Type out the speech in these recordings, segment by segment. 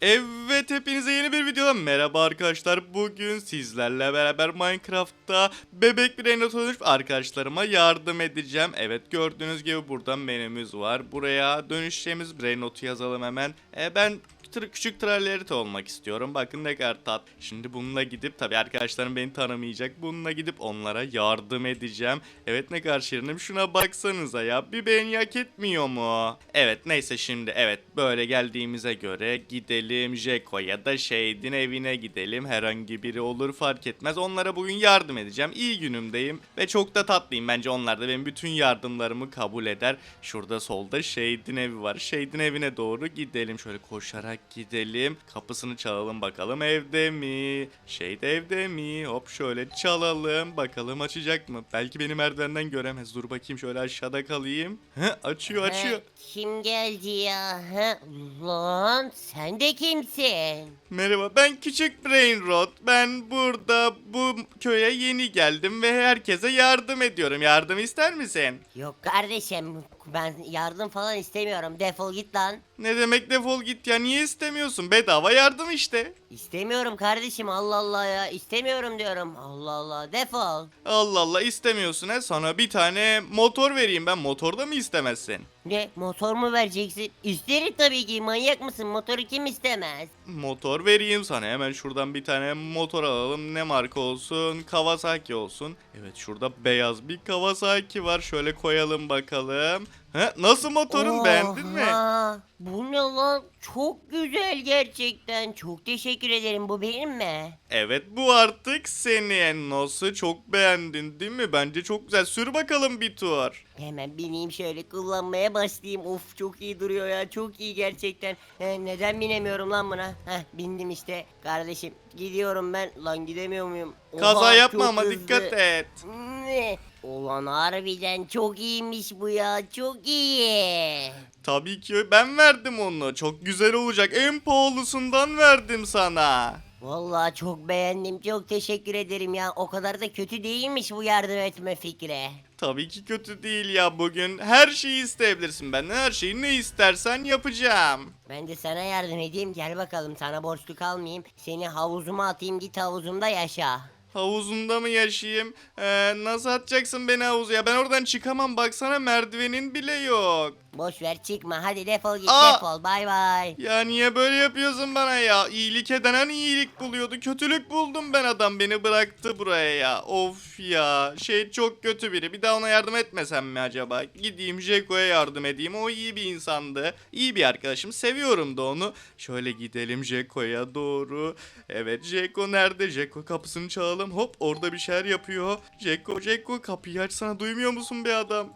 Evet hepinize yeni bir videodan merhaba arkadaşlar. Bugün sizlerle beraber Minecraft'ta bebek bir enot olmuş arkadaşlarıma yardım edeceğim. Evet gördüğünüz gibi burada menümüz var. Buraya dönüşeceğimiz notu yazalım hemen. E, ben tır- küçük trallerite olmak istiyorum. Bakın ne kadar tat. Şimdi bununla gidip tabi arkadaşlarım beni tanımayacak. Bununla gidip onlara yardım edeceğim. Evet ne kadar şirinim. Şuna baksanıza ya. Bir beğeni hak etmiyor mu? Evet neyse şimdi evet böyle geldiğimize göre gidelim Jeko ya da Shade'in evine gidelim. Herhangi biri olur fark etmez. Onlara bugün yardım edeceğim. İyi günümdeyim ve çok da tatlıyım. Bence onlar da benim bütün yardımlarımı kabul eder. Şurada solda Shade'in evi var. Shade'in evine doğru gidelim. Şöyle koşarak gidelim. Kapısını çalalım bakalım evde mi? Shade evde mi? Hop şöyle çalalım. Bakalım açacak mı? Belki beni merdivenden göremez. Dur bakayım şöyle aşağıda kalayım. He, açıyor açıyor. Ha, kim geldi ya? Ha? Lan sen de kimsin? Merhaba ben küçük Brain Rot. Ben burada bu köye yeni geldim ve herkese yardım ediyorum. Yardım ister misin? Yok kardeşim ben yardım falan istemiyorum defol git lan. Ne demek defol git ya niye istemiyorsun? Bedava yardım işte. İstemiyorum kardeşim Allah Allah ya istemiyorum diyorum Allah Allah defol. Allah Allah istemiyorsun he sana bir tane motor vereyim ben motorda mı istemezsin? Ne motor mu vereceksin? İsterim tabii ki manyak mısın motoru kim istemez? Motor vereyim sana hemen şuradan bir tane motor alalım ne marka olsun Kawasaki olsun. Evet şurada beyaz bir Kawasaki var şöyle koyalım bakalım. He, nasıl motorun beğendin mi? Oha, Bu ne lan? Çok güzel gerçekten. Çok teşekkür ederim. Bu benim mi? Evet bu artık senin. Nasıl çok beğendin değil mi? Bence çok güzel. Sür bakalım bir tur. Hemen bineyim şöyle kullanmaya başlayayım. Of çok iyi duruyor ya. Çok iyi gerçekten. He, neden binemiyorum lan buna? Heh bindim işte. Kardeşim gidiyorum ben. Lan gidemiyor muyum? Oha, Kaza yapma çok ama hızlı. dikkat et. Ne? Ulan harbiden çok iyiymiş bu ya. Çok iyi. Tabii ki ben verdim onu. Çok güzel olacak. En pahalısından verdim sana. Vallahi çok beğendim. Çok teşekkür ederim ya. O kadar da kötü değilmiş bu yardım etme fikri. Tabii ki kötü değil ya bugün. Her şeyi isteyebilirsin benden. Her şeyi ne istersen yapacağım. Ben de sana yardım edeyim. Gel bakalım sana borçlu kalmayayım. Seni havuzuma atayım git havuzumda yaşa. Havuzunda mı yaşayayım? Ee, nasıl atacaksın beni havuza? Ben oradan çıkamam. Baksana merdivenin bile yok. Boş ver çıkma hadi defol git Aa! defol bay bay. Ya niye böyle yapıyorsun bana ya? İyilik eden hani iyilik buluyordu. Kötülük buldum ben adam beni bıraktı buraya ya. Of ya. Şey çok kötü biri. Bir daha ona yardım etmesem mi acaba? Gideyim Jeko'ya yardım edeyim. O iyi bir insandı. İyi bir arkadaşım. Seviyorum da onu. Şöyle gidelim Jeko'ya doğru. Evet Jeko nerede? Jeko kapısını çalalım. Hop orada bir şeyler yapıyor. Jeko Jeko kapıyı açsana duymuyor musun be adam?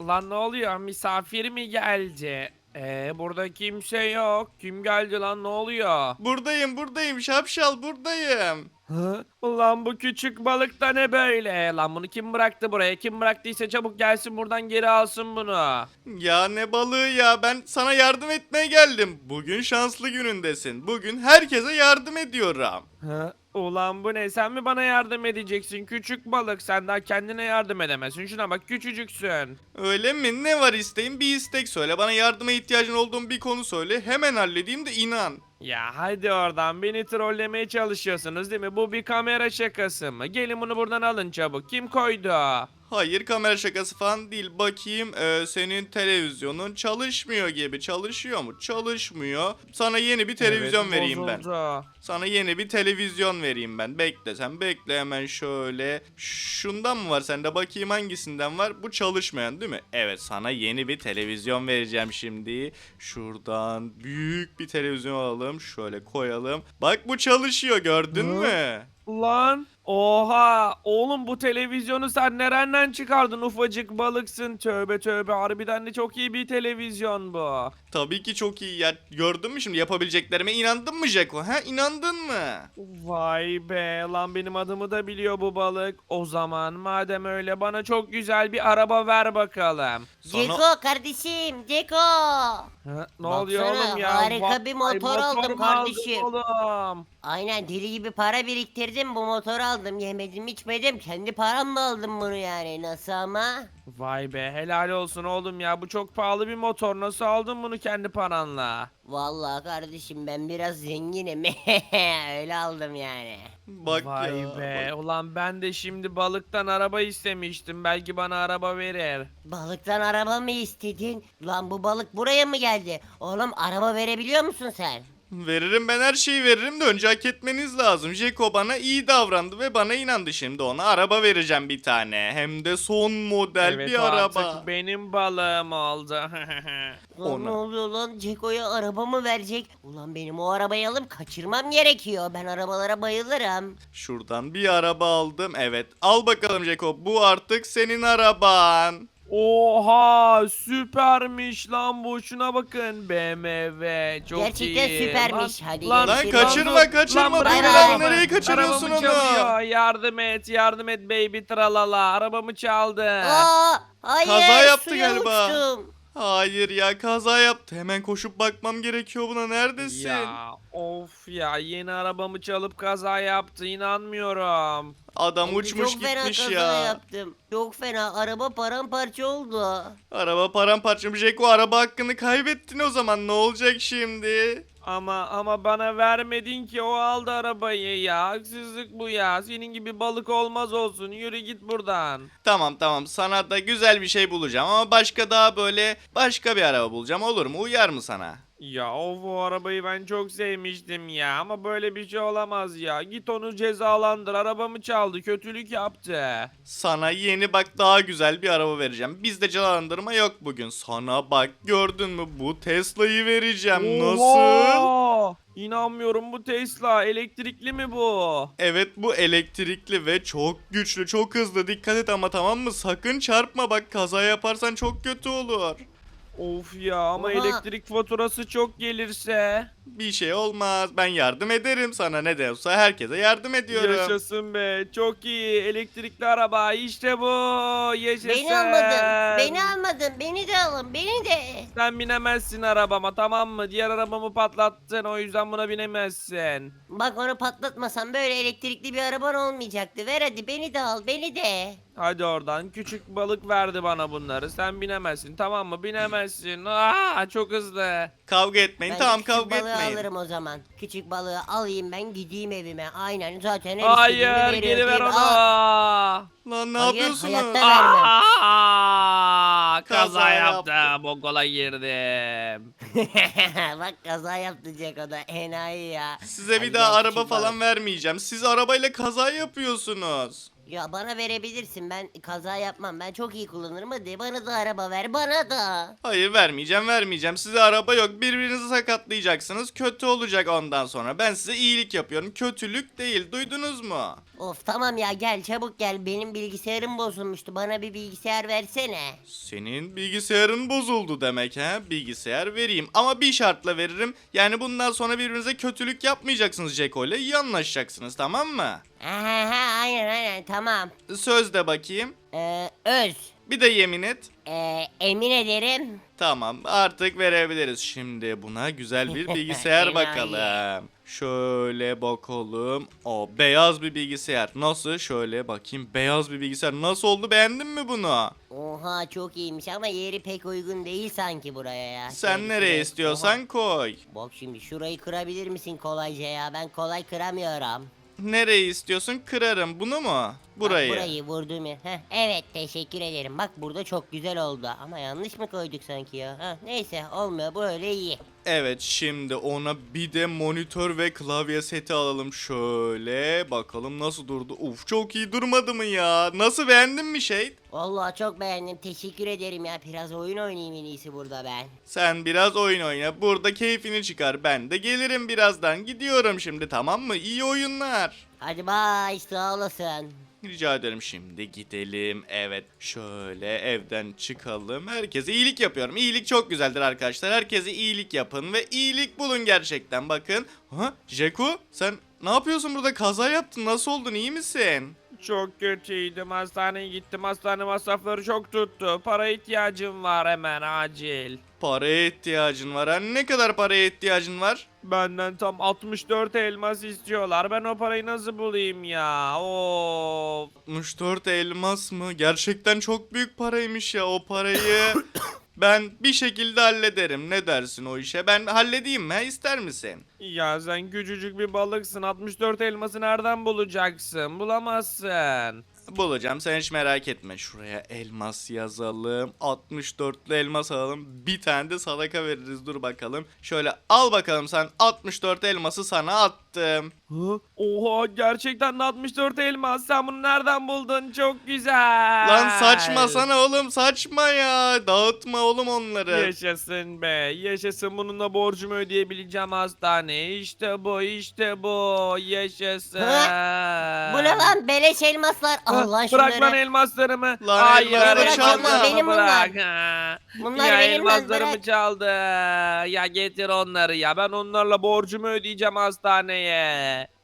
Lan ne oluyor? Misafir mi geldi? Ee, burada kimse yok. Kim geldi lan ne oluyor? Buradayım buradayım şapşal buradayım. Hı? Ulan bu küçük balık da ne böyle? Lan bunu kim bıraktı buraya? Kim bıraktıysa çabuk gelsin buradan geri alsın bunu. Ya ne balığı ya ben sana yardım etmeye geldim. Bugün şanslı günündesin. Bugün herkese yardım ediyorum. Hı? Ulan bu ne? Sen mi bana yardım edeceksin? Küçük balık sen daha kendine yardım edemezsin. Şuna bak küçücüksün. Öyle mi? Ne var isteğin? Bir istek söyle. Bana yardıma ihtiyacın olduğun bir konu söyle. Hemen halledeyim de inan. Ya hadi oradan beni trollemeye çalışıyorsunuz değil mi? Bu bir kamera şakası mı? Gelin bunu buradan alın çabuk. Kim koydu? Hayır kamera şakası falan değil. Bakayım ee, senin televizyonun çalışmıyor gibi. Çalışıyor mu? Çalışmıyor. Sana yeni bir televizyon Evet, vereyim ben. bozuldu. Sana yeni bir televizyon vereyim ben. Bekle sen bekle hemen şöyle. Şundan mı var sende? Bakayım hangisinden var? Bu çalışmayan değil mi? Evet sana yeni bir televizyon vereceğim şimdi. Şuradan büyük bir televizyon alalım. Şöyle koyalım. Bak bu çalışıyor gördün Hı? mü? Lan oha oğlum bu televizyonu sen nereden çıkardın ufacık balıksın tövbe tövbe harbiden de çok iyi bir televizyon bu. Tabii ki çok iyi ya. Gördün mü şimdi yapabileceklerime inandın mı Jeko? Ha inandın mı? Vay be lan benim adımı da biliyor bu balık. O zaman madem öyle bana çok güzel bir araba ver bakalım. Sana- Ceko kardeşim Ceko. Ha, ne Baksana, oluyor oğlum ya? harika bir motor aldım mu aldın kardeşim. Oğlum. Aynen deli gibi para biriktirdim bu motoru aldım. Yemedim içmedim. Kendi paramla aldım bunu yani. Nasıl ama? Vay be helal olsun oğlum ya bu çok pahalı bir motor nasıl aldın bunu kendi paranla? Vallahi kardeşim ben biraz zenginim. Öyle aldım yani. Bak Vay ya. be bak. ulan ben de şimdi balıktan araba istemiştim belki bana araba verir. Balıktan araba mı istedin? Lan bu balık buraya mı geldi? Oğlum araba verebiliyor musun sen? Veririm ben her şeyi veririm de önce hak etmeniz lazım. Jeko bana iyi davrandı ve bana inandı şimdi ona araba vereceğim bir tane. Hem de son model evet bir o araba. artık benim balığım oldu. Lan Ona. ne oluyor lan? Ceko'ya araba mı verecek? Ulan benim o arabayı alıp kaçırmam gerekiyor. Ben arabalara bayılırım. Şuradan bir araba aldım. Evet. Al bakalım Jeko. Bu artık senin araban. Oha süpermiş lan bu şuna bakın BMW çok Gerçekten iyi. süpermiş. Lan- Hadi lan, Lan görüşürüz. kaçırma kaçırma. Lan bırak Dur arabamı. nereye kaçırıyorsun Arabamı onu? çalıyor. Yardım et yardım et baby tralala arabamı çaldı. Aa, hayır. Kaza yaptı suya galiba. uçtum. Hayır ya kaza yaptı. Hemen koşup bakmam gerekiyor buna. Neredesin? Ya of ya yeni arabamı çalıp kaza yaptı inanmıyorum. Adam Ben de uçmuş çok fena gitmiş kaza ya. yaptım. Çok fena. Araba paramparça oldu. Araba paramparça. Jeko araba hakkını kaybettin o zaman. Ne olacak şimdi? Ama ama bana vermedin ki o aldı arabayı ya haksızlık bu ya senin gibi balık olmaz olsun yürü git buradan. Tamam tamam sana da güzel bir şey bulacağım ama başka daha böyle başka bir araba bulacağım olur mu? Uyar mı sana? Ya of o arabayı ben çok sevmiştim ya ama böyle bir şey olamaz ya. Git onu cezalandır arabamı çaldı kötülük yaptı. Sana yeni bak daha güzel bir araba vereceğim. Bizde cezalandırma yok bugün. Sana bak gördün mü bu Tesla'yı vereceğim. Nasıl? Oha! İnanmıyorum bu Tesla elektrikli mi bu? Evet bu elektrikli ve çok güçlü çok hızlı dikkat et ama tamam mı? Sakın çarpma bak kaza yaparsan çok kötü olur. Of ya ama Oha! elektrik faturası çok gelirse. Bir şey olmaz ben yardım ederim sana ne de olsa herkese yardım ediyorum. Yaşasın be çok iyi elektrikli araba işte bu yaşasın. Beni almadın. Beni almadın. Beni de alın. Beni de. Sen binemezsin arabama tamam mı? Diğer arabamı patlattın o yüzden buna binemezsin. Bak onu patlatmasam böyle elektrikli bir araban olmayacaktı. Ver hadi beni de al. Beni de. Hadi oradan küçük balık verdi bana bunları. Sen binemezsin tamam mı? Binemezsin. Aa, çok hızlı. Kavga etmeyin Ben tamam küçük kavga balığı etmeyin. alırım o zaman. Küçük balığı alayım ben gideyim evime. Aynen zaten her Hayır istediğimi veriyor, geri ver onu. Aa, Lan ne Hayır, yapıyorsunuz? hayatta vermem. Aa, kaza, Kaza yaptım. yaptı. Bogola girdim. Bak kaza yaptı Jack o da enayi ya. Size bir Hadi daha gel araba küçük falan balık. vermeyeceğim. Siz arabayla kaza yapıyorsunuz. Ya bana verebilirsin ben kaza yapmam ben çok iyi kullanırım hadi bana da araba ver bana da. Hayır vermeyeceğim vermeyeceğim. Size araba yok. Birbirinizi sakatlayacaksınız. Kötü olacak ondan sonra. Ben size iyilik yapıyorum. Kötülük değil. Duydunuz mu? Of tamam ya gel çabuk gel benim bilgisayarım bozulmuştu bana bir bilgisayar versene. Senin bilgisayarın bozuldu demek ha? Bilgisayar vereyim. Ama bir şartla veririm. Yani bundan sonra birbirinize kötülük yapmayacaksınız Jeko ile. İyi anlaşacaksınız tamam mı? Aha aynen aynen tamam. Söz de bakayım. Ee, öz. Bir de yemin et. Ee, emin ederim. Tamam artık verebiliriz. Şimdi buna güzel bir bilgisayar bakalım. Şöyle bakalım. O beyaz bir bilgisayar. Nasıl? Şöyle bakayım. Beyaz bir bilgisayar. Nasıl oldu? Beğendin mi bunu? Oha çok iyiymiş ama yeri pek uygun değil sanki buraya ya. Sen Şöyle nereye şuraya- istiyorsan koy. Oha. Bak şimdi şurayı kırabilir misin kolayca ya ben kolay kıramıyorum. Nereyi istiyorsun? Kırarım. Bunu mu? Burayı. Bak burayı vurdum ya. Heh, evet teşekkür ederim. Bak burada çok güzel oldu. Ama yanlış mı koyduk sanki ya? Heh, neyse olmuyor böyle iyi. Evet şimdi ona bir de monitör ve klavye seti alalım şöyle. Bakalım nasıl durdu. Uf çok iyi durmadı mı ya? Nasıl beğendin mi şey? Vallahi çok beğendim. Teşekkür ederim ya. Biraz oyun oynayayım en iyisi burada ben. Sen biraz oyun oyna. Burada keyfini çıkar. Ben de gelirim birazdan. Gidiyorum şimdi tamam mı? İyi oyunlar. Hadi bay sağ olasın. Rica ederim şimdi gidelim. Evet şöyle evden çıkalım. Herkese iyilik yapıyorum. İyilik çok güzeldir arkadaşlar. Herkese iyilik yapın ve iyilik bulun gerçekten. Bakın. Ha Jeku sen ne yapıyorsun burada? Kaza yaptın. Nasıl oldun? İyi misin? Çok kötüydüm hastaneye gittim hastane masrafları çok tuttu. Para ihtiyacım var hemen acil. Paraya ihtiyacın var. Ha? Ne kadar paraya ihtiyacın var? Benden tam 64 elmas istiyorlar. Ben o parayı nasıl bulayım ya? Of. 64 elmas mı? Gerçekten çok büyük paraymış ya o parayı. ben bir şekilde hallederim. Ne dersin o işe? Ben halledeyim mi? İster misin? Ya sen küçücük bir balıksın. 64 elması nereden bulacaksın? Bulamazsın. Bulacağım sen hiç merak etme. Şuraya elmas yazalım. 64'lü elmas alalım. Bir tane de sadaka veririz. Dur bakalım. Şöyle al bakalım sen 64 elması sana attım. Hı? Oha gerçekten de 64 elmas. Sen bunu nereden buldun? Çok güzel. Lan saçma sana oğlum saçma ya. Dağıtma oğlum onları. Yaşasın be. Yaşasın bununla borcumu ödeyebileceğim hastane. İşte bu işte bu. Yaşasın. Bu ne lan beleş elmaslar. Ha, Al lan Bırak şunları. lan elmaslarımı. Lan Hayır. elmasları bırak çalma. Benim bırak. bunlar. Ha. Bunlar ya benim elmaslarımı bırak. çaldı. Ya getir onları ya. Ben onlarla borcumu ödeyeceğim hastaneye.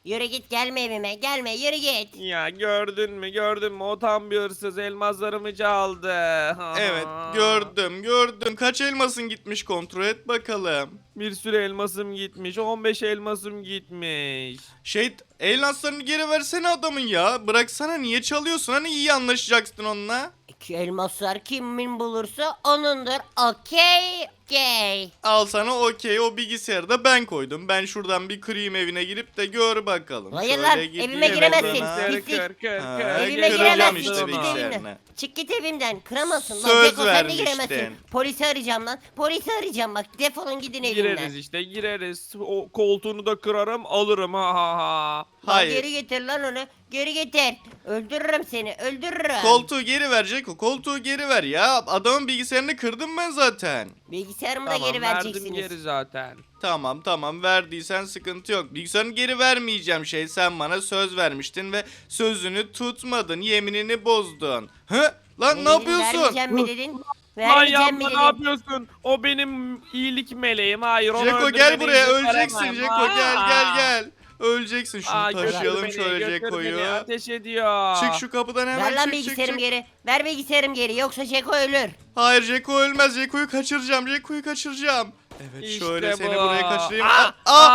Yürü git gelme evime gelme yürü git. Ya gördün mü gördün mü o tam bir hırsız elmaslarımı çaldı. Evet gördüm gördüm. Kaç elmasın gitmiş kontrol et bakalım. Bir sürü elmasım gitmiş 15 elmasım gitmiş. Şey elmaslarını geri versene adamın ya. Bıraksana niye çalıyorsun? Hani iyi anlaşacaksın onunla. Elmaslar kimin bulursa onundur. Okey okey. Al sana okey o bilgisayarı da ben koydum. Ben şuradan bir kırayım evine girip de gör bakalım. Hayır lan, gideyim evime giremezsin. odana. Kır Pislik. kır kır Ha, kır. Evime kıracağım giremezsin. işte Çık git bilgisayarını. evimden. Çık git evimden. Kıramazsın. Lan Söz Ceko sen de vermiştin. giremezsin. Polisi arayacağım lan. Polisi arayacağım bak. Defolun gidin evimden. Gireriz işte gireriz. O koltuğunu da kırarım alırım ha ha ha. Lan Hayır. Geri getir lan onu. Geri getir. Öldürürüm seni. Öldürürüm. Koltuğu geri verecek o. Koltuğu geri ver ya. Adamın bilgisayarını kırdım ben zaten. Bilgisayarımı da Tamam geri verdim vereceksiniz. geri zaten. Tamam tamam verdiysen sıkıntı yok. Bilgisayarını geri vermeyeceğim şey. Sen bana söz vermiştin ve sözünü tutmadın. Yeminini bozdun. Hı? Lan ne yapıyorsun? Vermeyeceğim mi dedin? Lan Vermeyeceğim mi yapma dedin? ne yapıyorsun? O benim iyilik meleğim. Hayır onu Jeko öldürmene gel buraya izin öleceksin. Jeko gel Aa. gel gel. Öleceksin şunu Aa, götür taşıyalım beni, şöyle götür Jeko'yu. beni, Ateş ediyor. Çık şu kapıdan hemen Ver lan çık çık bilgisayarımı çık. geri. Ver bilgisayarım geri yoksa Ceko ölür. Hayır Jeko ölmez. Jeko'yu kaçıracağım. Jeko'yu kaçıracağım. Evet İşte şöyle seni bu. buraya kaçırayım. Ah, Ah, ah!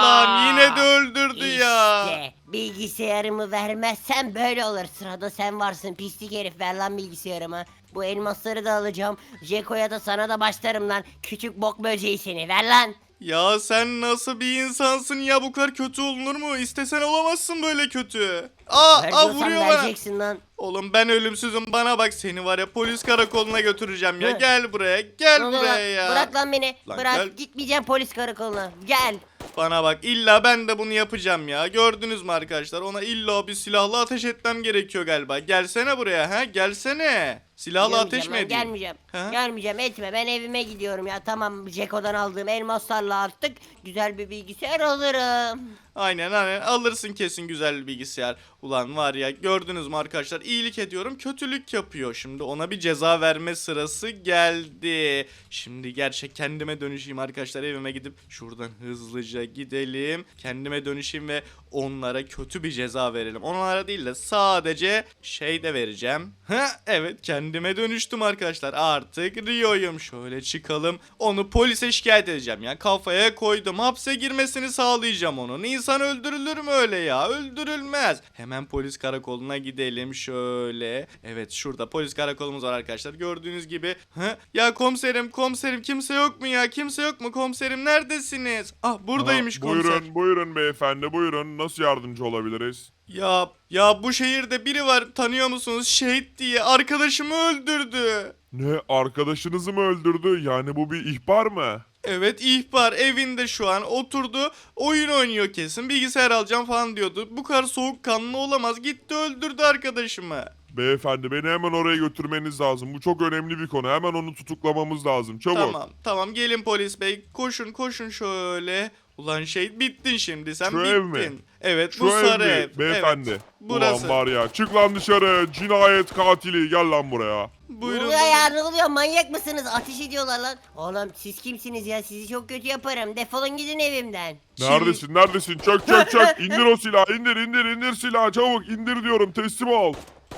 ah. Lan yine de öldürdü ya. İşte bilgisayarımı vermezsen böyle olur. Sırada sen varsın pislik herif ver lan bilgisayarımı. Bu elmasları da alacağım. Jeko'ya da sana da başlarım lan. Küçük bok böceği seni ver lan. Ya sen nasıl bir insansın ya bu kadar kötü olunur mu? İstesen olamazsın böyle kötü. Aa, Ver aa diyorsan vuruyor bana. vereceksin lan. Oğlum ben ölümsüzüm bana bak seni var ya polis karakoluna götüreceğim ya. Hı. Gel buraya gel oluyor buraya lan? ya. Bırak lan beni. Lan Bırak. gel. Gitmeyeceğim polis karakoluna. Gel. Bana bak illa ben de bunu yapacağım ya. Gördünüz mü arkadaşlar? Ona illa bir silahla ateş etmem gerekiyor galiba. Gelsene buraya ha gelsene. Silahla ateş mi lan, edeyim? Gelmeyeceğim. Ha? Gelmeyeceğim etme. Ben evime gidiyorum ya. Tamam Jeko'dan aldığım elmaslarla artık güzel bir bilgisayar alırım. Aynen aynen alırsın kesin güzel bir bilgisayar. Ulan var ya gördünüz mü arkadaşlar iyilik ediyorum kötülük yapıyor. Şimdi ona bir ceza verme sırası geldi. Şimdi gerçek kendime dönüşeyim arkadaşlar evime gidip şuradan hızlıca gidelim. Kendime dönüşeyim ve onlara kötü bir ceza verelim. Onlara değil de sadece şey de vereceğim. Ha evet kendime dönüştüm arkadaşlar artık Rio'yum. Şöyle çıkalım onu polise şikayet edeceğim ya kafaya koydum hapse girmesini sağlayacağım onun. İnsan öldürülür mü öyle ya öldürülmez. Hemen polis karakoluna gidelim şöyle. Evet şurada polis karakolumuz var arkadaşlar gördüğünüz gibi. Ha? Ya komiserim komiserim kimse yok mu ya kimse yok mu komiserim neredesiniz? Ah buradaymış komiser. Buyurun buyurun beyefendi buyurun nasıl yardımcı olabiliriz? Ya ya bu şehirde biri var tanıyor musunuz? Şehit diye arkadaşımı öldürdü. Ne arkadaşınızı mı öldürdü yani bu bir ihbar mı? Evet ihbar evinde şu an oturdu oyun oynuyor kesin bilgisayar alacağım falan diyordu. Bu kadar soğukkanlı olamaz gitti öldürdü arkadaşımı. Beyefendi beni hemen oraya götürmeniz lazım bu çok önemli bir konu hemen onu tutuklamamız lazım çabuk. Tamam tamam gelin polis bey koşun koşun şöyle. Ulan şey bittin şimdi sen Şu bittin. mi? Evet Şu bu sarı mi ev. beyefendi? Evet, burası. Ulan var ya çık lan dışarı cinayet katili gel lan buraya. Buyurun. oluyor ya ne oluyor manyak mısınız? Ateş ediyorlar lan. Oğlum siz kimsiniz ya? Sizi çok kötü yaparım. Defolun gidin evimden. Şimdi- Neredesin neredesin çök çök çök indir o silahı indir indir indir silahı çabuk indir diyorum teslim ol.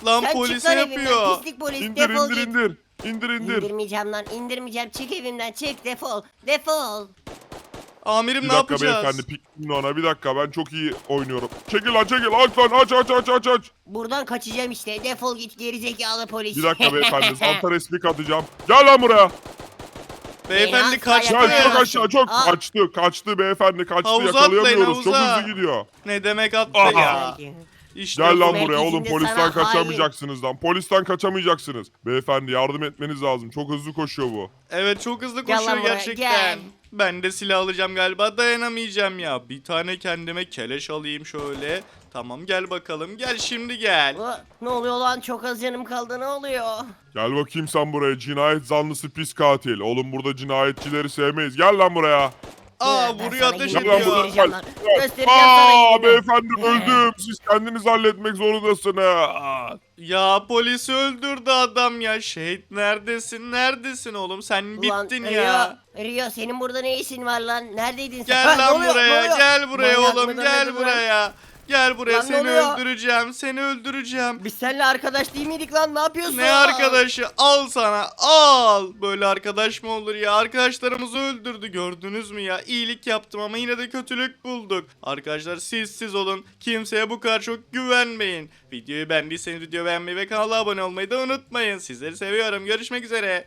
Lan Sen polis çık lan yapıyor. evimden pislik polis. İndir defol indir git. indir indir indir. İndirmeyeceğim lan indirmeyeceğim. Çık evimden çık defol. Defol. Amirim Bir ne dakika yapacağız? beyefendi piknin ona bir dakika ben çok iyi oynuyorum. Çekil lan çekil aç lan aç aç aç aç aç. Buradan kaçacağım işte. Defol git gerizekalı polis. Bir dakika beyefendi zantar espik atacağım. Gel lan buraya. Beyefendi Ya, kaçtı. ya, çok aşağı çok Aa. kaçtı kaçtı beyefendi kaçtı Havuza atlayın, yakalayamıyoruz çok havuza. hızlı gidiyor. Ne demek attı Aha. ya? İşte Gel lan buraya oğlum sana polisten hain. kaçamayacaksınız lan polisten kaçamayacaksınız. Beyefendi yardım etmeniz lazım çok hızlı koşuyor bu. Evet çok hızlı Gel koşuyor buraya, gerçekten. gel. Ben de silah alacağım galiba dayanamayacağım ya. Bir tane kendime keleş alayım şöyle. Tamam gel bakalım gel şimdi gel. Aa, Ne oluyor lan? Çok az canım kaldı. Ne oluyor? Gel bakayım sen buraya cinayet zanlısı pis katil. Oğlum burada cinayetçileri sevmeyiz gel lan buraya. Aa Ben vuruyor sana ateş ediyor. buraya göstereceğim gel. lan. Gel. Göstereceğim sana Aa gününü. beyefendi öldüm siz kendiniz halletmek zorundasınız. Ya polisi öldürdü adam ya. Şehit neredesin neredesin oğlum sen Ulan, bittin Rio, ya. Rio senin burada ne işin var lan? Neredeydin sen? Gel Ha, ne lan oluyor, ne buraya oluyor? gel buraya Manyak oğlum mıdır gel nedir lan? buraya. Gel buraya Lan ne seni oluyor? öldüreceğim seni öldüreceğim. Biz seninle arkadaş değil miydik lan? Ne yapıyorsun? Ne arkadaşı al sana al. Böyle arkadaş mı olur ya? Arkadaşlarımızı öldürdü gördünüz mü ya? İyilik yaptım ama yine de kötülük bulduk. Arkadaşlar siz siz olun. Kimseye bu kadar çok güvenmeyin. Videoyu beğendiyseniz video beğenmeyi ve kanala abone olmayı da unutmayın. Sizleri seviyorum. Görüşmek üzere.